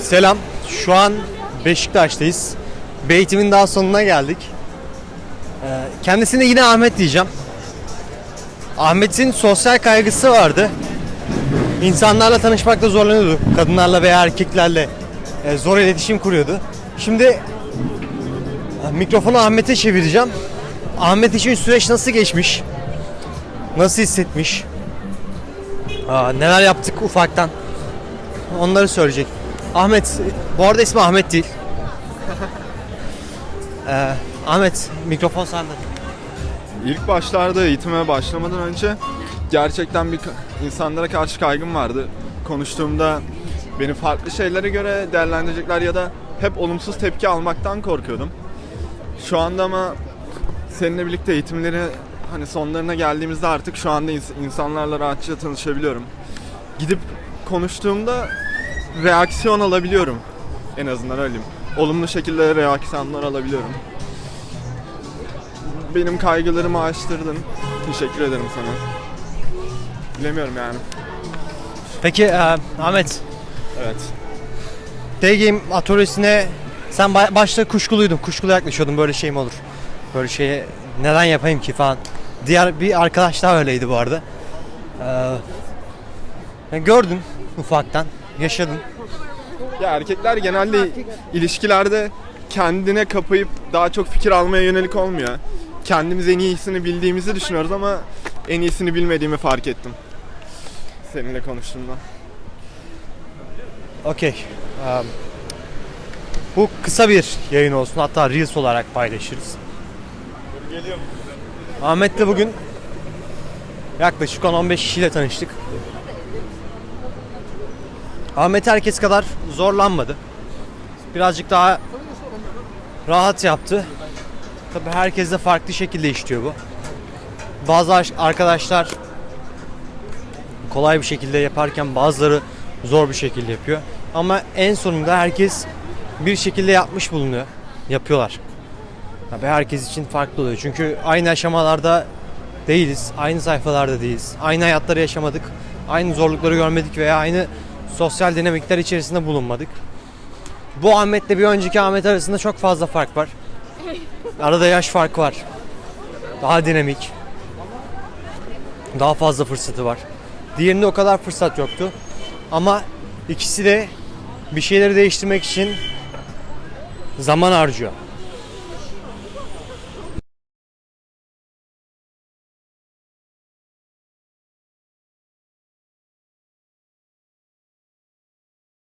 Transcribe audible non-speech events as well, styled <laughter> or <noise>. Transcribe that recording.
Selam. Şu an Beşiktaş'tayız. Bir daha sonuna geldik. Ee, kendisine yine Ahmet diyeceğim. Ahmet'in sosyal kaygısı vardı. İnsanlarla tanışmakta zorlanıyordu. Kadınlarla veya erkeklerle e, zor iletişim kuruyordu. Şimdi e, mikrofonu Ahmet'e çevireceğim. Ahmet için süreç nasıl geçmiş? Nasıl hissetmiş? Aa, neler yaptık ufaktan? Onları söyleyecek. Ahmet, bu arada ismi Ahmet değil. <laughs> Ee, Ahmet, mikrofon sende. İlk başlarda eğitime başlamadan önce gerçekten bir insanlara karşı kaygım vardı. Konuştuğumda beni farklı şeylere göre değerlendirecekler ya da hep olumsuz tepki almaktan korkuyordum. Şu anda ama seninle birlikte eğitimleri hani sonlarına geldiğimizde artık şu anda ins- insanlarla rahatça tanışabiliyorum. Gidip konuştuğumda reaksiyon alabiliyorum. En azından öyleyim. Olumlu şekilde reaksiyonlar alabiliyorum benim kaygılarımı aştırdın. Teşekkür ederim sana. Bilemiyorum yani. Peki e, Ahmet, Evet. D-Game atölyesine sen ba- başta kuşkuluydun, kuşkulu yaklaşıyordun böyle şey mi olur? Böyle şeye neden yapayım ki falan. Diğer bir arkadaş daha öyleydi bu arada. Ee, yani gördün ufaktan, yaşadın. Ya erkekler genelde ilişkilerde kendine kapayıp daha çok fikir almaya yönelik olmuyor. Kendimiz en iyisini bildiğimizi düşünüyoruz ama en iyisini bilmediğimi fark ettim. Seninle konuştuğumda. Okey. Um, bu kısa bir yayın olsun. Hatta Reels olarak paylaşırız. Ahmet'le bugün yaklaşık 10-15 kişiyle tanıştık. Ahmet herkes kadar zorlanmadı. Birazcık daha rahat yaptı. Tabii herkes de farklı şekilde işliyor bu. Bazı ar- arkadaşlar kolay bir şekilde yaparken bazıları zor bir şekilde yapıyor. Ama en sonunda herkes bir şekilde yapmış bulunuyor. Yapıyorlar. Tabii herkes için farklı oluyor. Çünkü aynı aşamalarda değiliz. Aynı sayfalarda değiliz. Aynı hayatları yaşamadık. Aynı zorlukları görmedik veya aynı sosyal dinamikler içerisinde bulunmadık. Bu Ahmet'le bir önceki Ahmet arasında çok fazla fark var. <laughs> Arada yaş farkı var. Daha dinamik. Daha fazla fırsatı var. Diğerinde o kadar fırsat yoktu. Ama ikisi de bir şeyleri değiştirmek için zaman harcıyor.